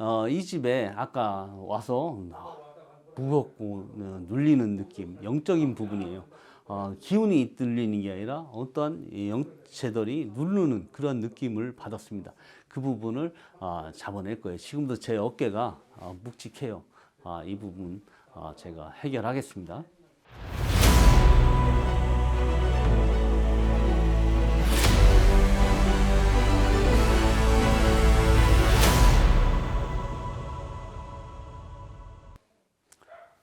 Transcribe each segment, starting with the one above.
어, 이 집에 아까 와서 무겁고 어, 눌리는 느낌, 영적인 부분이에요. 어, 기운이 들리는 게 아니라 어떠한 이 영체들이 누르는 그런 느낌을 받았습니다. 그 부분을 아, 잡아낼 거예요. 지금도 제 어깨가 아, 묵직해요. 아, 이 부분 아, 제가 해결하겠습니다.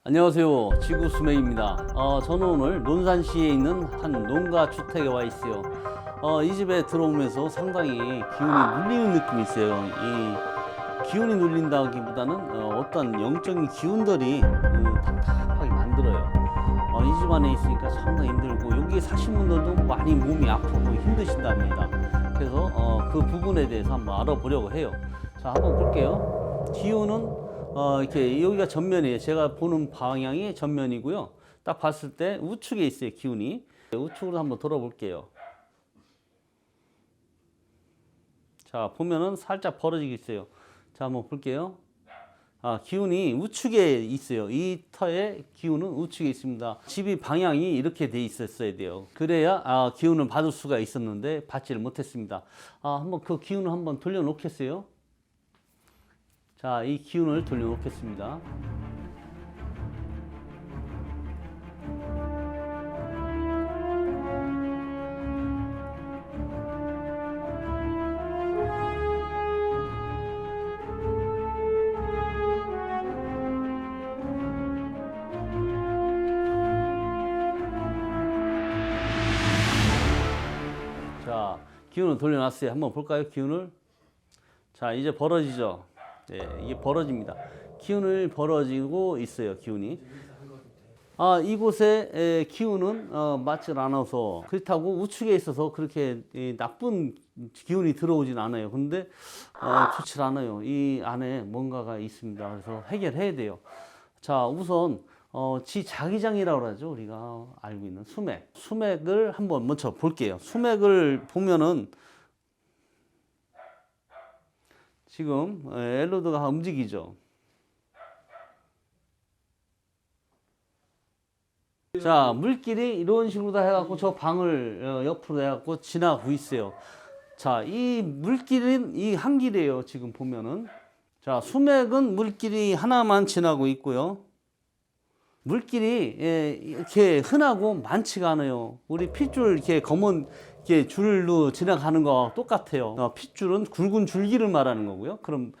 안녕하세요. 지구 수명입니다. 어, 저는 오늘 논산시에 있는 한 농가 주택에 와 있어요. 어, 이 집에 들어오면서 상당히 기운이 눌리는 느낌이 있어요. 이 기운이 눌린다기보다는 어, 어떤 영적인 기운들이 음, 답답하게 만들어요. 어, 이 집 안에 있으니까 상당히 힘들고 여기 사신 분들도 많이 몸이 아프고 힘드신답니다. 그래서 어, 그 부분에 대해서 한번 알아보려고 해요. 자, 한번 볼게요. 기운은 어, 이렇게 여기가 전면이에요. 제가 보는 방향이 전면이고요. 딱 봤을 때 우측에 있어요. 기운이. 우측으로 한번 돌아볼게요. 자, 보면은 살짝 벌어지고 있어요. 자, 한번 볼게요. 아, 기운이 우측에 있어요. 이 터의 기운은 우측에 있습니다. 집이 방향이 이렇게 돼 있었어야 돼요. 그래야 아, 기운을 받을 수가 있었는데 받지를 못했습니다. 아, 한번 그 기운을 한번 돌려놓겠어요. 자, 이 기운을 돌려놓겠습니다. 자, 기운을 돌려놨어요. 한번 볼까요? 기운을. 자, 이제 벌어지죠. 네, 이게 벌어집니다. 기운을 벌어지고 있어요. 기운이. 아, 이곳에 에, 기운은 어, 맞질 않아서 그렇다고 우측에 있어서 그렇게 이, 나쁜 기운이 들어오진 않아요. 근데 어, 좋질 않아요. 이 안에 뭔가가 있습니다. 그래서 해결해야 돼요. 자, 우선 어, 지 자기장이라고 하죠. 우리가 알고 있는 수맥. 수맥을 한번 먼저 볼게요. 수맥을 보면은 지금 에, 엘로드가 움직이죠. 자, 물길이 이런 식으로 다 해갖고 저 방을 어, 옆으로 해갖고 지나가고 있어요. 자, 이 물길은 이 한 길이에요. 지금 보면은. 자, 수맥은 물길이 하나만 지나고 있고요. 물길이 예, 이렇게 흔하고 많지가 않아요. 우리 핏줄 이렇게 검은 이렇게 줄로 지나가는 거와 똑같아요. 어, 핏줄은 굵은 줄기를 말하는 거고요. 그럼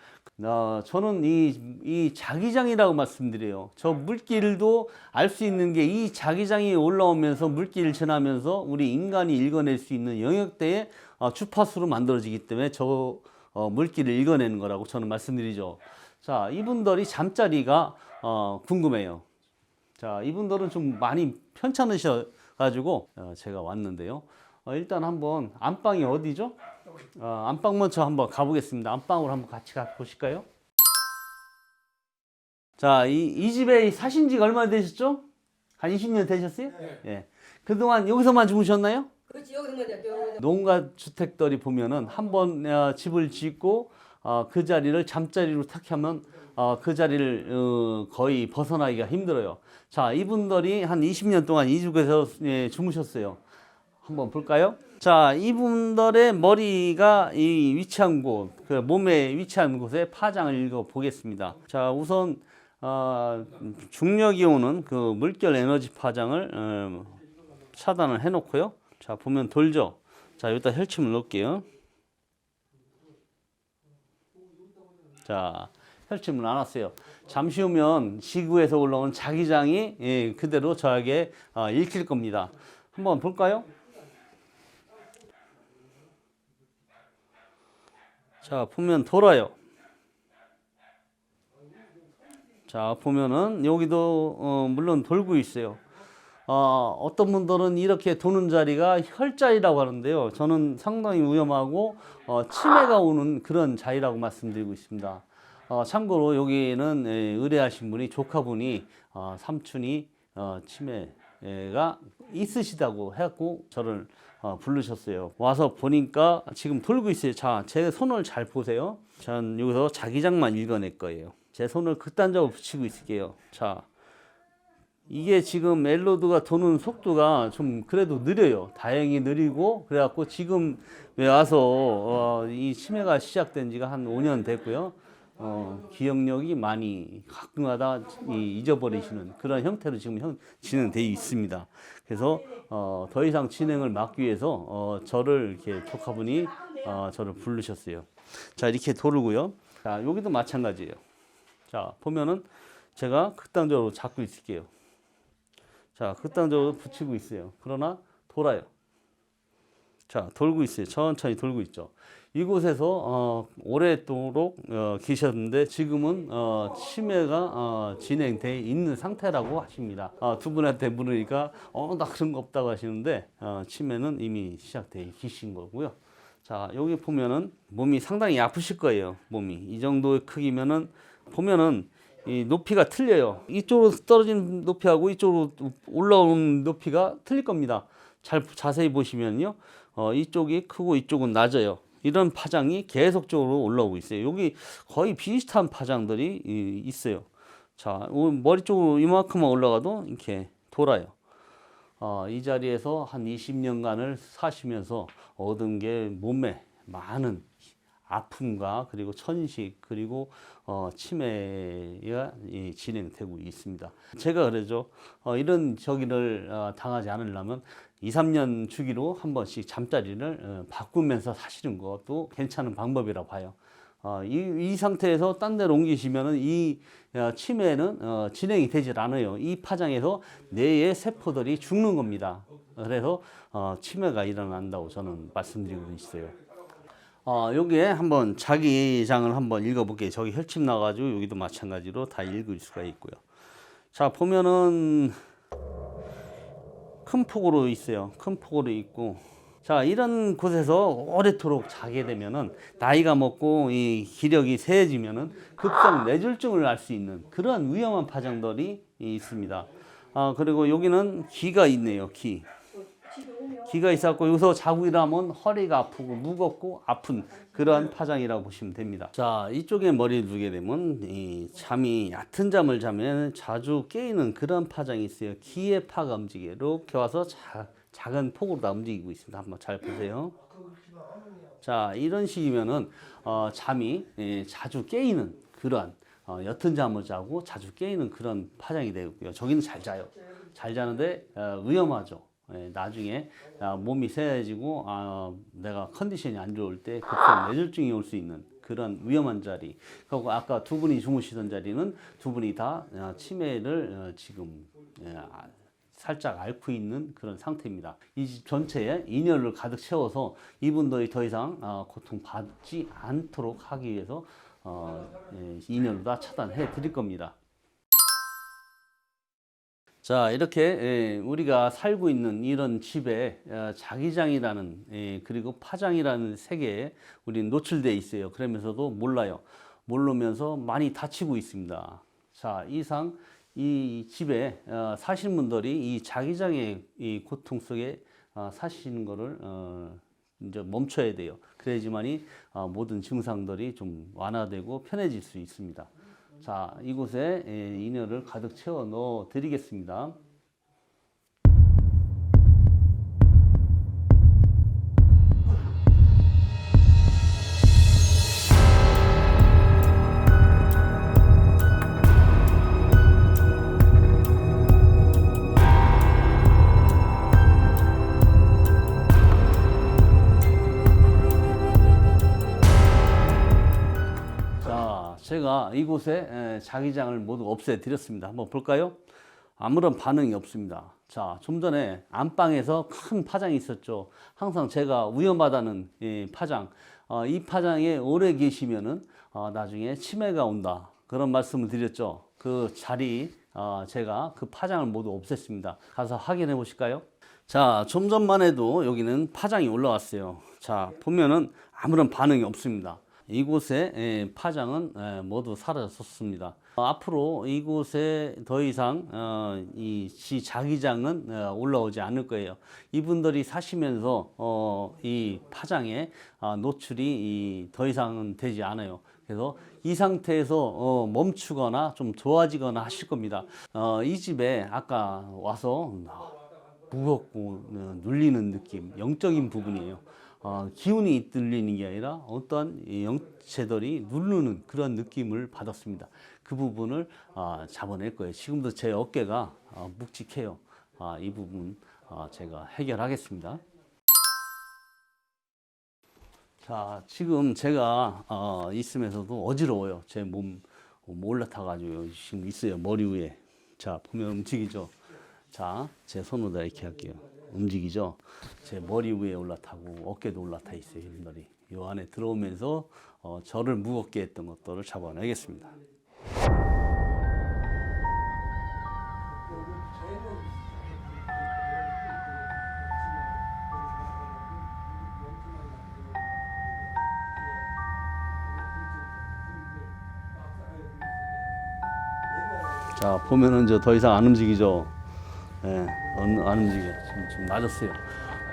어, 저는 이, 이 자기장이라고 말씀드려요. 저 물길도 알 수 있는 게 이 자기장이 올라오면서 물길을 지나면서 우리 인간이 읽어낼 수 있는 영역대의 어, 주파수로 만들어지기 때문에 저 어, 물길을 읽어내는 거라고 저는 말씀드리죠. 자, 이분들이 잠자리가 어, 궁금해요. 자, 이분들은 좀 많이 편찮으셔 가지고 어, 제가 왔는데요. 어, 일단 한번 안방이 어디죠? 어, 안방 먼저 한번 가보겠습니다. 안방으로 한번 같이 가 보실까요? 자, 이, 이 집에 사신 지가 얼마나 되셨죠? 한 20년 되셨어요? 예. 그동안 여기서만 주무셨나요? 그렇지 여기서 먼저 저 농가 주택들이 보면은 한번 어, 집을 짓고 어, 그 자리를 잠자리로 택하면 어, 그 자리를 어, 거의 벗어나기가 힘들어요. 자, 이분들이 한 20년 동안 이 집에서 예, 주무셨어요. 한번 볼까요? 자, 이분들의 머리가 이 위치한 곳, 그 몸에 위치한 곳에 파장을 읽어 보겠습니다. 자, 우선 어, 중력이 오는 그 물결 에너지 파장을 어, 차단을 해놓고요. 자, 보면 돌죠. 자, 여기다 혈침을 넣을게요. 자, 혈침을 나눴어요. 잠시 후면 지구에서 올라온 자기장이 예, 그대로 저에게 어, 읽힐 겁니다. 한번 볼까요? 자, 보면 돌아요. 자, 보면은 여기도 어, 물론 돌고 있어요. 어, 어떤 분들은 이렇게 도는 자리가 혈자리라고 하는데요. 저는 상당히 위험하고 어, 치매가 오는 그런 자리라고 말씀드리고 있습니다. 어, 참고로 여기는 에, 의뢰하신 분이 조카분이 어, 삼촌이 어, 치매 치매가 있으시다고 해갖고 저를 어, 부르셨어요. 와서 보니까 지금 돌고 있어요. 자, 제 손을 잘 보세요. 전 여기서 자기장만 읽어낼 거예요. 제 손을 극단적으로 붙이고 있을게요. 자, 이게 지금 엘로드가 도는 속도가 좀 그래도 느려요. 다행히 느리고 그래갖고 지금 와서 어, 이 치매가 시작된 지가 한 5년 됐고요. 어, 기억력이 많이 가끔가다 이 잊어버리시는 그런 형태로 지금 형, 진행되어 있습니다. 그래서 어, 더 이상 진행을 막기 위해서 어, 저를 이렇게 조카분이 어, 저를 부르셨어요. 자 이렇게 돌고요. 자 여기도 마찬가지예요. 자 보면은 제가 극단적으로 잡고 있을게요. 자, 극단적으로 붙이고 있어요. 그러나 돌아요. 자, 돌고 있어요. 천천히 돌고 있죠. 이곳에서 어, 오랫도록 어, 계셨는데 지금은 어, 치매가 어, 진행돼 있는 상태라고 하십니다. 어, 두 분한테 물으니까 어, 나 그런 거 없다고 하시는데 어, 치매는 이미 시작돼 계신 거고요. 자, 여기 보면은 몸이 상당히 아프실 거예요. 몸이 이 정도의 크기면은 보면은 이 높이가 틀려요. 이쪽으로 떨어진 높이하고 이쪽으로 올라오는 높이가 틀릴 겁니다. 잘 자세히 보시면요. 어, 이쪽이 크고 이쪽은 낮아요. 이런 파장이 계속적으로 올라오고 있어요. 여기 거의 비슷한 파장들이 이- 있어요. 자, 오- 머리 쪽으로 이만큼만 올라가도 이렇게 돌아요. 어, 이 자리에서 한 20년간을 사시면서 얻은 게 몸에 많은 아픔과 그리고 천식 그리고 어, 치매가 이, 진행되고 있습니다. 제가 그러죠. 어, 이런 저기를 어, 당하지 않으려면 2, 3년 주기로 한 번씩 잠자리를 어, 바꾸면서 사시는 것도 괜찮은 방법이라고 봐요. 어, 이, 이 상태에서 딴 데로 옮기시면은 이 어, 치매는 어, 진행이 되질 않아요. 이 파장에서 뇌의 세포들이 죽는 겁니다. 그래서 어, 치매가 일어난다고 저는 말씀드리고 있어요. 어, 여기에 한번 자기장을 한번 읽어볼게요. 저기 혈침 나가지고 여기도 마찬가지로 다 읽을 수가 있고요. 자, 보면은 큰 폭으로 있어요. 큰 폭으로 있고. 자, 이런 곳에서 오래도록 자게 되면은 나이가 먹고 이 기력이 세해지면은 급성 뇌졸중을 알 수 있는 그러한 위험한 파장들이 있습니다. 아, 그리고 여기는 기가 있네요. 기. 기가 있었고 여기서 자고 일하면 허리가 아프고 무겁고 아픈 그러한 파장이라고 보시면 됩니다. 자 이쪽에 머리를 두게 되면 이 잠이 얕은 잠을 자면 자주 깨이는 그런 파장이 있어요. 기의 파가 움직여 이렇게 와서 자, 작은 폭으로 다 움직이고 있습니다. 한번 잘 보세요. 자 이런 식이면은 어, 잠이 예, 자주 깨이는 그러한 어, 옅은 잠을 자고 자주 깨이는 그런 파장이 되고요. 저기는 잘 자요. 잘 자는데 어, 위험하죠. 예, 나중에 아, 몸이 세해지고 아, 내가 컨디션이 안 좋을 때 급성 뇌졸중이 올 수 있는 그런 위험한 자리. 그리고 아까 두 분이 주무시던 자리는 두 분이 다 아, 치매를 어, 지금 예, 아, 살짝 앓고 있는 그런 상태입니다. 이 집 전체에 인연을 가득 채워서 이분들이 더 이상 어, 고통받지 않도록 하기 위해서 어, 예, 인연을 다 차단해 드릴 겁니다. 자 이렇게 예, 우리가 살고 있는 이런 집에 어, 자기장이라는 예, 그리고 파장이라는 세계에 우리는 노출돼 있어요. 그러면서도 몰라요. 모르면서 많이 다치고 있습니다. 자 이상 이 집에 어, 사신 분들이 이 자기장의 이 고통 속에 어, 사시는 거를 어, 이제 멈춰야 돼요. 그래야지만이 어, 모든 증상들이 좀 완화되고 편해질 수 있습니다. 자, 이곳에 예, 인연을 가득 채워 넣어 드리겠습니다. 제가 이곳에 에, 자기장을 모두 없애 드렸습니다. 한번 볼까요? 아무런 반응이 없습니다. 자, 좀 전에 안방에서 큰 파장이 있었죠. 항상 제가 위험하다는 이 파장, 어, 이 파장에 오래 계시면은 어, 나중에 치매가 온다. 그런 말씀을 드렸죠. 그 자리, 어, 제가 그 파장을 모두 없앴습니다. 가서 확인해 보실까요? 자, 좀 전만 해도 여기는 파장이 올라왔어요. 자, 보면은 아무런 반응이 없습니다. 이곳의 예, 파장은 예, 모두 사라졌습니다. 어, 앞으로 이곳에 더 이상 어, 이시 자기장은 어, 올라오지 않을 거예요. 이분들이 사시면서 어, 이 파장에 아, 노출이 이, 더 이상은 되지 않아요. 그래서 이 상태에서 어, 멈추거나 좀 좋아지거나 하실 겁니다. 어, 이 집에 아까 와서 무겁고 어, 눌리는 느낌, 영적인 부분이에요. 어, 기운이 눌리는 게 아니라 이 영체들이 누르는 그런 느낌을 받았습니다. 그 부분을 어, 잡아낼 거예요. 지금도 제 어깨가 어, 묵직해요. 아, 이 부분 어, 제가 해결하겠습니다. 자, 지금 제가 어, 있으면서도 어지러워요. 제 몸 올라타가지고 지금 있어요. 머리 위에. 자, 보면 움직이죠. 자, 제 손으로 이렇게 할게요. 움직이죠. 제 머리 위에 올라타고 어깨도 올라타 있어요. 이분들이. 요 안에 들어오면서 어, 저를 무겁게 했던 것들을 잡아내겠습니다. 자, 보면은 저더 이상 안 움직이죠. 예, 안, 안 움직여. 지금 좀 낮았어요.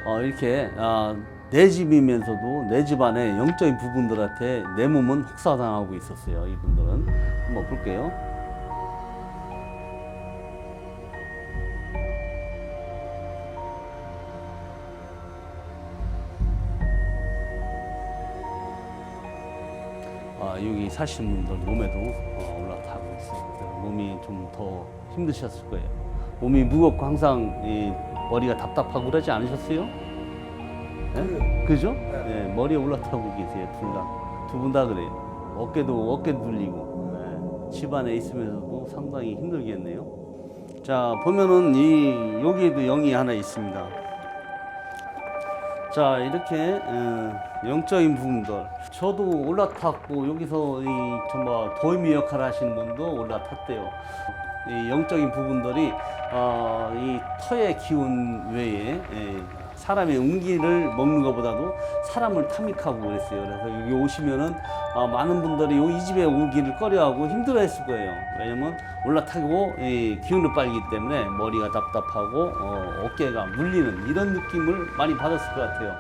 어, 이렇게, 아, 내 집이면서도 내 집안의 영적인 부분들한테 내 몸은 혹사당하고 있었어요. 이분들은. 한번 볼게요. 아, 여기 사시는 분들 몸에도 어, 올라타고 있어요. 몸이 좀 더 힘드셨을 거예요. 몸이 무겁고 항상 이 머리가 답답하고 그러지 않으셨어요? 예? 그죠? 예, 머리에 올라타고 계세요, 둘 다. 두 분 다 그래요. 어깨도, 어깨도 눌리고. 예, 집안에 있으면서도 상당히 힘들겠네요. 자, 보면은 이, 여기에도 영이 하나 있습니다. 자 이렇게 어, 영적인 부분들 저도 올라탔고 여기서 이 정말 도의미 역할 하시는 분도 올라탔대요 이 영적인 부분들이 어, 이 터의 기운 외에 예, 사람의 운기를 먹는 것보다도 사람을 탐닉하고 그랬어요 그래서 여기 오시면은 어, 많은 분들이 이 집에 오기를 꺼려하고 힘들어했을 거예요 왜냐면 올라타고 이 기운을 빨기 때문에 머리가 답답하고 어, 어깨가 물리는 이런 느낌을 많이 받았을 것 같아요.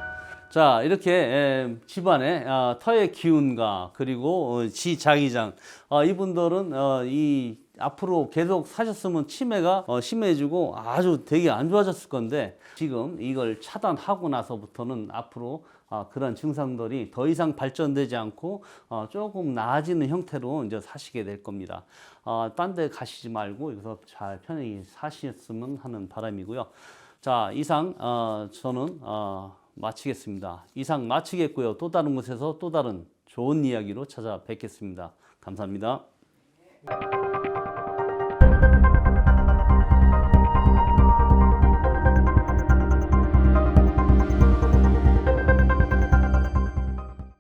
자 이렇게 에, 집안에 아, 터의 기운과 그리고 어, 지자기장 어, 이분들은 어, 이 앞으로 계속 사셨으면 치매가 어, 심해지고 아주 되게 안 좋아졌을 건데 지금 이걸 차단하고 나서부터는 앞으로 아, 그런 증상들이 더 이상 발전되지 않고 어, 조금 나아지는 형태로 이제 사시게 될 겁니다. 어, 딴데 가시지 말고 여기서 잘 편하게 사셨으면 하는 바람이고요. 자 이상 어, 저는 어, 마치겠습니다. 이상 마치겠고요. 또 다른 곳에서 또 다른 좋은 이야기로 찾아뵙겠습니다. 감사합니다.